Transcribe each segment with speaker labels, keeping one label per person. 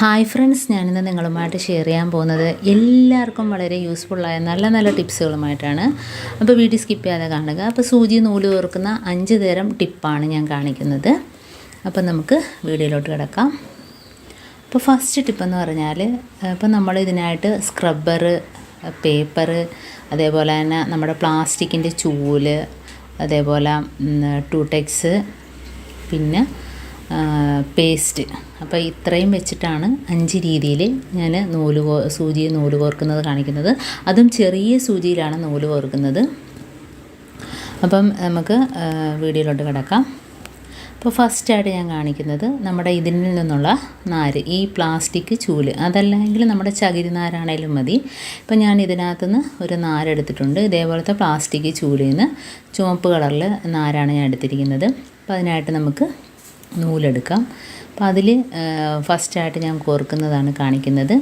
Speaker 1: Hi friends ഞാനിന്ന് നിങ്ങളുമായിട്ട് share ചെയ്യാൻ പോകുന്നത് എല്ലാവർക്കും വളരെ യൂസ്ഫുള്ളായ നല്ല നല്ല ടിപ്സുകളുമായിട്ടാണ് അപ്പോൾ വീഡിയോ സ്കിപ്പ് ചെയ്യാതെ കാണുക. അപ്പോൾ സൂചി നൂൽ കോർക്കുന്ന അഞ്ച് തരം ടിപ്പാണ് ഞാൻ കാണിക്കുന്നത്. അപ്പോൾ നമുക്ക് വീഡിയോയിലോട്ട് കിടക്കാം. അപ്പോൾ ഫസ്റ്റ് ടിപ്പെന്ന് പറഞ്ഞാൽ ഇപ്പോൾ നമ്മൾ ഇതിനായിട്ട് സ്ക്രബ്ബർ പേപ്പർ അതേപോലെ തന്നെ നമ്മുടെ പ്ലാസ്റ്റിക്കിന്റെ ചൂൽ അതേപോലെ ടൂടെക്സ് പിന്നെ പേസ്റ്റ്. അപ്പോൾ ഇത്രയും വെച്ചിട്ടാണ് അഞ്ച് രീതിയിൽ ഞാൻ നൂൽ സൂചി നൂൽ കോർക്കുന്നത് കാണിക്കുന്നത്. അതും ചെറിയ സൂചിയിലാണ് നൂൽ കോർക്കുന്നത്. അപ്പം നമുക്ക് വീഡിയോയിലോട്ട് കിടക്കാം. അപ്പോൾ ഫസ്റ്റായിട്ട് ഞാൻ കാണിക്കുന്നത് നമ്മുടെ ഇതിൽ നിന്നുള്ള നാര് ഈ പ്ലാസ്റ്റിക് ചൂൽ. അതല്ലെങ്കിൽ നമ്മുടെ ചകിരി നാരാണേലും മതി. ഇപ്പം ഞാൻ ഇതിനകത്തുനിന്ന് ഒരു നാരെടുത്തിട്ടുണ്ട് ഇതേപോലത്തെ പ്ലാസ്റ്റിക് ചൂലിൽ നിന്ന് ചുവപ്പ് കളറിൽ നാരാണ് ഞാൻ എടുത്തിരിക്കുന്നത്. അപ്പോൾ അതിനായിട്ട് നമുക്ക് നൂലെടുക്കാം. അപ്പം അതിൽ ഫസ്റ്റായിട്ട് ഞാൻ കോർക്കുന്നതാണ് കാണിക്കുന്നത്.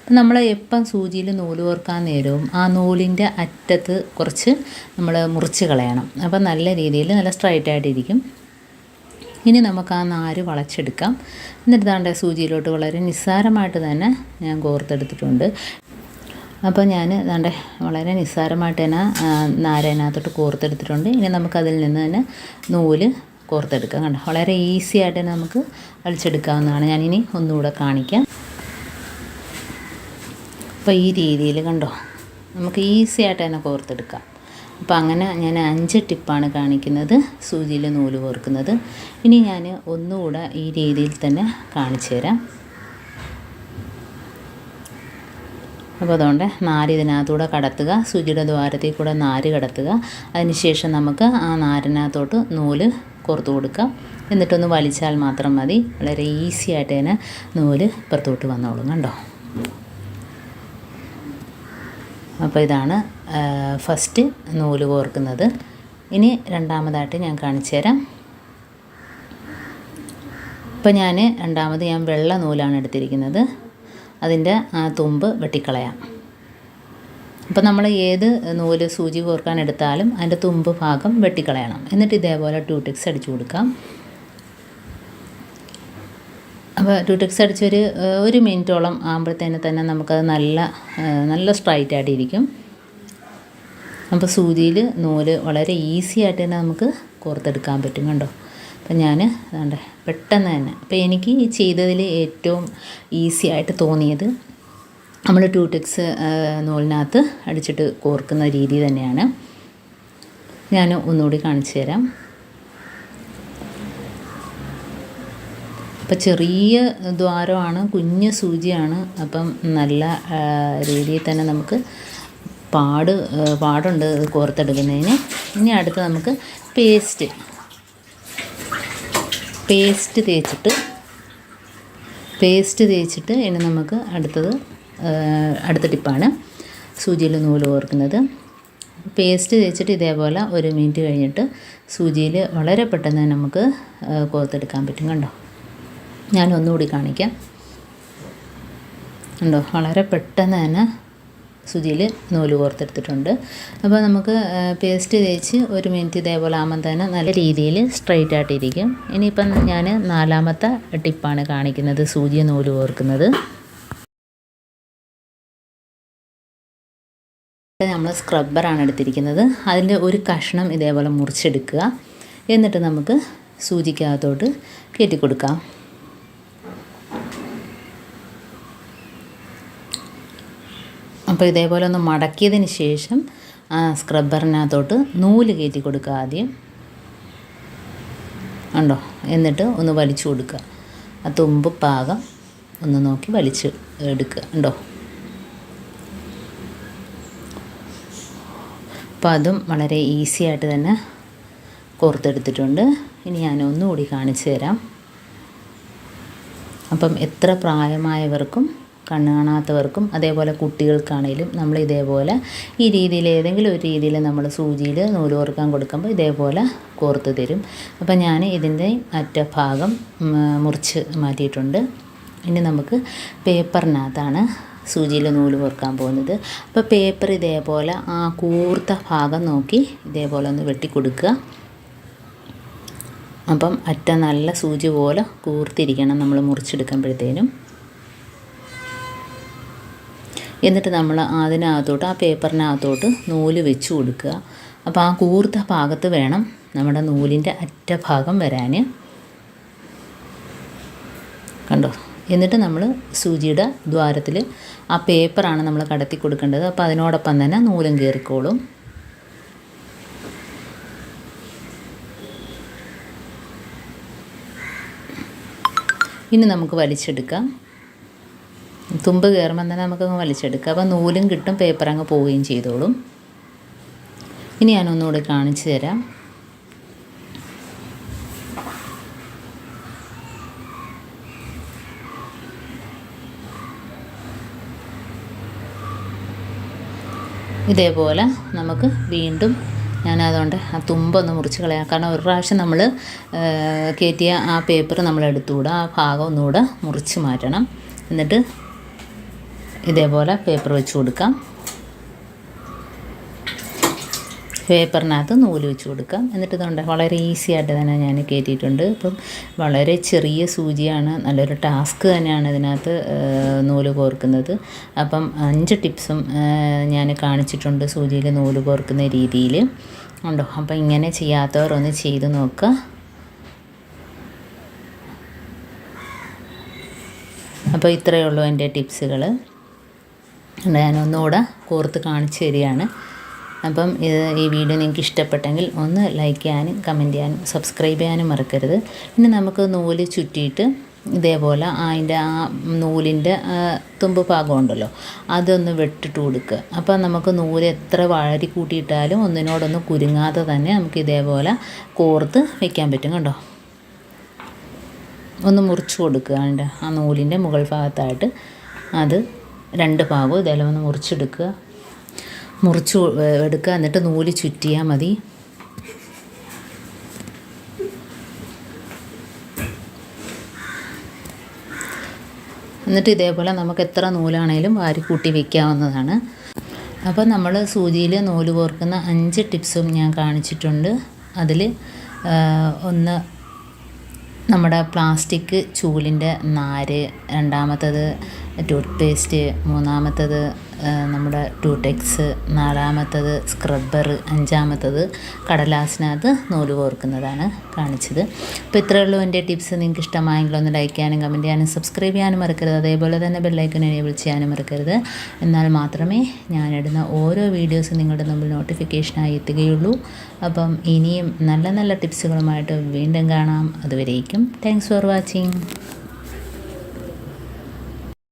Speaker 1: അപ്പം നമ്മൾ എപ്പം സൂചിയിൽ നൂൽ കോർക്കാൻ നേരവും ആ നൂലിന്റെ അറ്റത്ത് കുറച്ച് നമ്മൾ മുറിച്ച് കളയണം. അപ്പം നല്ല രീതിയിൽ നല്ല സ്ട്രൈറ്റായിട്ടിരിക്കും ഇനി നമുക്ക് ആ നാര് വളച്ചെടുക്കാം. എന്നിട്ട് താണ്ട സൂചിയിലോട്ട് വളരെ നിസ്സാരമായിട്ട് തന്നെ ഞാൻ കോർത്തെടുത്തിട്ടുണ്ട്. അപ്പോൾ ഞാൻ ദാണ്ടെ വളരെ നിസ്സാരമായിട്ട് തന്നെ നാരതിനകത്തോട്ട് കോർത്തെടുത്തിട്ടുണ്ട്. ഇനി നമുക്കതിൽ നിന്ന് തന്നെ നൂൽ കോർത്തെടുക്കാം. കണ്ടോ? വളരെ ഈസി ആയിട്ട് തന്നെ നമുക്ക് വലിച്ചെടുക്കാവുന്നതാണ് ഞാനിനി ഒന്നുകൂടെ കാണിക്കാം. അപ്പോൾ ഈ രീതിയിൽ കണ്ടോ? നമുക്ക് ഈസി ആയിട്ട് തന്നെ കോർത്തെടുക്കാം. അപ്പോൾ അങ്ങനെ ഞാൻ അഞ്ച് ടിപ്പാണ് കാണിക്കുന്നത്. സൂചിയിൽ നൂൽ കോർക്കുന്നത്. ഇനി ഞാൻ ഒന്നുകൂടെ ഈ രീതിയിൽ തന്നെ കാണിച്ചു തരാം. അപ്പോൾ അതുകൊണ്ട് നാര് ഇതിനകത്തൂടെ കടത്തുക. സൂചിയുടെ ദ്വാരത്തിൽ കൂടെ നാര് കടത്തുക. അതിനുശേഷം നമുക്ക് ആ നാരിനകത്തോട്ട് നൂൽ കോർത്ത് കൊടുക്കാം. എന്നിട്ടൊന്ന് വലിച്ചാൽ മാത്രം മതി. വളരെ ഈസി ആയിട്ട് തന്നെ നൂൽ പുറത്തോട്ട് വന്നോളും കണ്ടോ? അപ്പോൾ ഇതാണ് ഫസ്റ്റ് നൂൽ കോർക്കുന്നത്. ഇനി രണ്ടാമതായിട്ട് ഞാൻ കാണിച്ചു തരാം. ഇപ്പം ഞാൻ രണ്ടാമത് ഞാൻ വെള്ള നൂലാണ് എടുത്തിരിക്കുന്നത്. അതിന്റെ തുമ്പ് വെട്ടിക്കളയാം. അപ്പോൾ നമ്മൾ ഏത് നൂൽ സൂചി കോർക്കാൻ എടുത്താലും അതിന്റെ തുമ്പ് ഭാഗം വെട്ടിക്കളയണം. എന്നിട്ട് ഇതേപോലെ ട്യൂട്ടിക്സ് അടിച്ചു കൊടുക്കാം. അപ്പോൾ ട്യൂട്ടിക്സ് അടിച്ചൊരു ഒരു മിനിറ്റോളം ആകുമ്പോഴത്തേന് തന്നെ നമുക്കത് നല്ല നല്ല സ്ട്രൈറ്റ് ആയിട്ടിരിക്കും അപ്പോൾ സൂചിയിൽ നൂൽ വളരെ ഈസി ആയിട്ട് തന്നെ നമുക്ക് കോർത്തെടുക്കാൻ പറ്റും കണ്ടോ? അപ്പം ഞാൻ വേണ്ട പെട്ടെന്ന് തന്നെ. അപ്പോൾ എനിക്ക് ചെയ്തതിൽ ഏറ്റവും ഈസി ആയിട്ട് തോന്നിയത് നമ്മൾ ട്യൂടെക്സ് നൂലിനകത്ത് അടിച്ചിട്ട് കോർക്കുന്ന രീതി തന്നെയാണ്. ഞാൻ ഒന്നുകൂടി കാണിച്ചു തരാം. അപ്പം ചെറിയ ദ്വാരമാണ് കുഞ്ഞ് സൂചിയാണ്. അപ്പം നല്ല രീതിയിൽ തന്നെ നമുക്ക് പാട് പാടുണ്ട് കോർത്തെടുക്കുന്നതിന്. ഇനി അടുത്ത് നമുക്ക് പേസ്റ്റ്. പേസ്റ്റ് തേച്ചിട്ട് പേസ്റ്റ് തേച്ചിട്ട് ഇനി നമുക്ക് അടുത്തത് അടുത്ത ടിപ്പാണ്. സൂചിയിൽ നൂൽ കോർക്കുന്നത് പേസ്റ്റ് തേച്ചിട്ട് ഇതേപോലെ ഒരു മിനിറ്റ് കഴിഞ്ഞിട്ട് സൂചിയിൽ വളരെ പെട്ടെന്ന് നമുക്ക് കോർത്തെടുക്കാൻ പറ്റും. കണ്ടോ? ഞാൻ ഒന്നുകൂടി കാണിക്കാം. ഉണ്ടോ വളരെ പെട്ടെന്ന് തന്നെ സുചിയിൽ നൂൽ കോർത്തെടുത്തിട്ടുണ്ട്. അപ്പോൾ നമുക്ക് പേസ്റ്റ് തേച്ച് ഒരു മിനിറ്റ് ഇതേപോലെ ആകുമ്പം തന്നെ നല്ല രീതിയിൽ സ്ട്രൈറ്റ് ആയിട്ടിരിക്കും. ഇനിയിപ്പം ഞാൻ നാലാമത്തെ ടിപ്പാണ് കാണിക്കുന്നത് സൂചി നൂൽ കോർക്കുന്നത്. നമ്മൾ സ്ക്രബ്ബറാണ് എടുത്തിരിക്കുന്നത്. അതിന്റെ ഒരു കഷ്ണം ഇതേപോലെ മുറിച്ചെടുക്കുക. എന്നിട്ട് നമുക്ക് സൂചിക്കകത്തോട്ട് കയറ്റി കൊടുക്കാം അപ്പോൾ ഇതേപോലെ ഒന്ന് മടക്കിയതിന് ശേഷം സ്ക്രബ്ബറിനകത്തോട്ട് നൂൽ കയറ്റി കൊടുക്കുക ആദ്യം. ഉണ്ടോ എന്നിട്ട് ഒന്ന് വലിച്ചു കൊടുക്കുക. ആ തുമ്പ് പാകം ഒന്ന് നോക്കി വലിച്ച് എടുക്കുക. ഉണ്ടോ അപ്പോൾ അതും വളരെ ഈസി ആയിട്ട് തന്നെ കോർത്തെടുത്തിട്ടുണ്ട്. ഇനി ഞാൻ ഒന്നുകൂടി കാണിച്ചു തരാം. അപ്പം എത്ര പ്രായമായവർക്കും കണ്ണ് കാണാത്തവർക്കും അതേപോലെ കുട്ടികൾക്കാണേലും നമ്മൾ ഇതേപോലെ ഈ രീതിയിൽ ഏതെങ്കിലും ഒരു രീതിയിൽ നമ്മൾ സൂചിയിൽ നൂൽ കോർക്കാൻ കൊടുക്കുമ്പോൾ ഇതേപോലെ കോർത്ത് തരും. അപ്പം ഞാൻ ഇതിന്റെ അറ്റഭാഗം മുറിച്ച് മാറ്റിയിട്ടുണ്ട്. ഇനി നമുക്ക് പേപ്പറിനകത്താണ് സൂചിയിൽ നൂൽ കോർക്കാൻ പോകുന്നത്. അപ്പോൾ പേപ്പർ ഇതേപോലെ ആ കൂർത്ത ഭാഗം നോക്കി ഇതേപോലെ ഒന്ന് വെട്ടി കൊടുക്കുക അപ്പം അറ്റ നല്ല സൂചി പോലെ കൂർത്തിരിക്കണം നമ്മൾ മുറിച്ചെടുക്കുമ്പോഴത്തേനും. എന്നിട്ട് നമ്മൾ അതിനകത്തോട്ട് ആ പേപ്പറിനകത്തോട്ട് നൂൽ വെച്ച് കൊടുക്കുക. അപ്പോൾ ആ കൂർത്ത ഭാഗത്ത് വേണം നമ്മുടെ നൂലിന്റെ അറ്റഭാഗം വരാൻ. കണ്ടോ? എന്നിട്ട് നമ്മൾ സൂചിയുടെ ദ്വാരത്തിൽ ആ പേപ്പറാണ് നമ്മൾ കടത്തി കൊടുക്കേണ്ടത്. അപ്പോൾ അതിനോടൊപ്പം തന്നെ നൂലും കയറിക്കോളും ഇനി നമുക്ക് വലിച്ചെടുക്കാം. തുമ്പ് കയറുമ്പോൾ തന്നെ നമുക്കങ്ങ് വലിച്ചെടുക്കാം. അപ്പോൾ നൂലും കിട്ടും പേപ്പർ അങ്ങ് പോവുകയും ചെയ്തോളും. ഇനി ഞാനൊന്നുകൂടി കാണിച്ചു തരാം. ഇതേപോലെ നമുക്ക് വീണ്ടും ഞാനതുകൊണ്ട് ആ തുമ്പൊന്ന് മുറിച്ച് കളയാം. കാരണം ഒരു പ്രാവശ്യം നമ്മൾ കയറ്റിയ ആ പേപ്പർ നമ്മൾ എടുത്തുകൂടാ ആ ഭാഗം ഒന്നുകൂടെ മുറിച്ച് മാറ്റണം. എന്നിട്ട് ഇതേപോലെ പേപ്പർ വെച്ച് കൊടുക്കാം. പേപ്പറിനകത്ത് നൂൽ വെച്ച് കൊടുക്കാം. എന്നിട്ട് ഇതുകൊണ്ട് വളരെ ഈസി ആയിട്ട് തന്നെ ഞാൻ കയറ്റിയിട്ടുണ്ട്. ഇപ്പം വളരെ ചെറിയ സൂചിയാണ് നല്ലൊരു ടാസ്ക് തന്നെയാണ് ഇതിനകത്ത് നൂൽ കോർക്കുന്നത്. അപ്പം അഞ്ച് ടിപ്സും ഞാൻ കാണിച്ചിട്ടുണ്ട് സൂചിയിൽ നൂൽ കോർക്കുന്ന രീതിയിൽ ഉണ്ടോ? അപ്പം ഇങ്ങനെ ചെയ്യാത്തവർ ഒന്ന് ചെയ്ത് നോക്കുക അപ്പോൾ ഇത്രയേ ഉള്ളൂ എന്റെ ടിപ്സുകൾ ഞാനൊന്നുകൂടെ കോർത്ത് കാണിച്ചു തരികയാണ്. അപ്പം ഈ വീഡിയോ നിങ്ങൾക്ക് ഇഷ്ടപ്പെട്ടെങ്കിൽ ഒന്ന് ലൈക്ക് ചെയ്യാനും കമന്റ് ചെയ്യാനും സബ്സ്ക്രൈബ് ചെയ്യാനും മറക്കരുത്. പിന്നെ നമുക്ക് നൂൽ ചുറ്റിയിട്ട് ഇതേപോലെ അതിന്റെ ആ നൂലിന്റെ തുമ്പ് ഭാഗം ഉണ്ടല്ലോ അതൊന്ന് വെട്ടിട്ട് കൊടുക്കുക. അപ്പോൾ നമുക്ക് നൂൽ എത്ര വാഴരി കൂട്ടിയിട്ടാലും ഒന്നിനോടൊന്ന് കുരുങ്ങാതെ തന്നെ നമുക്ക് ഇതേപോലെ കോർത്ത് വെക്കാൻ പറ്റും കണ്ടോ? ഒന്ന് മുറിച്ച് കൊടുക്കുക അതിന്റെ ആ നൂലിന്റെ മുകൾ ഭാഗത്തായിട്ട്. അത് രണ്ട് ഭാഗവും ഇതേപോലെ ഒന്ന് മുറിച്ചെടുക്കുക. മുറിച്ച് എടുക്കുക എന്നിട്ട് നൂൽ ചുറ്റിയാൽ മതി. എന്നിട്ട് ഇതേപോലെ നമുക്ക് എത്ര നൂലാണേലും വാരി കൂട്ടി വയ്ക്കാവുന്നതാണ് അപ്പോൾ നമ്മൾ സൂചിയിൽ നൂൽ കോർക്കുന്ന അഞ്ച് ടിപ്സും ഞാൻ കാണിച്ചിട്ടുണ്ട്. അതിൽ ഒന്ന് നമ്മുടെ പ്ലാസ്റ്റിക് ചൂലിന്റെ നാര് രണ്ടാമത്തത് ടൂത്ത് പേസ്റ്റ് മൂന്നാമത്തത് നമ്മുടെ ടൂടെക്സ് നാലാമത്തത് സ്ക്രബ്ബർ അഞ്ചാമത്തത് കടലാസിനകത്ത് നൂൽ കോർക്കുന്നതാണ് കാണിച്ചത്. അപ്പോൾ ഇത്രയേ ഉള്ളൂ എന്റെ ടിപ്സ്. നിങ്ങൾക്ക് ഇഷ്ടമായെങ്കിൽ ഒന്ന് ലൈക്ക് ചെയ്യാനും കമന്റ് ചെയ്യാനും സബ്സ്ക്രൈബ് ചെയ്യാനും മറക്കരുത്. അതേപോലെ തന്നെ ബെല്ലൈക്കൻ എനേബിൾ ചെയ്യാനും മറക്കരുത്. എന്നാൽ മാത്രമേ ഞാനിടുന്ന ഓരോ വീഡിയോസും നിങ്ങളുടെ മുമ്പിൽ നോട്ടിഫിക്കേഷനായി എത്തുകയുള്ളൂ. അപ്പം ഇനിയും നല്ല നല്ല ടിപ്സുകളുമായിട്ട് വീണ്ടും കാണാം. അതുവരേക്കും താങ്ക്സ് ഫോർ വാച്ചിങ്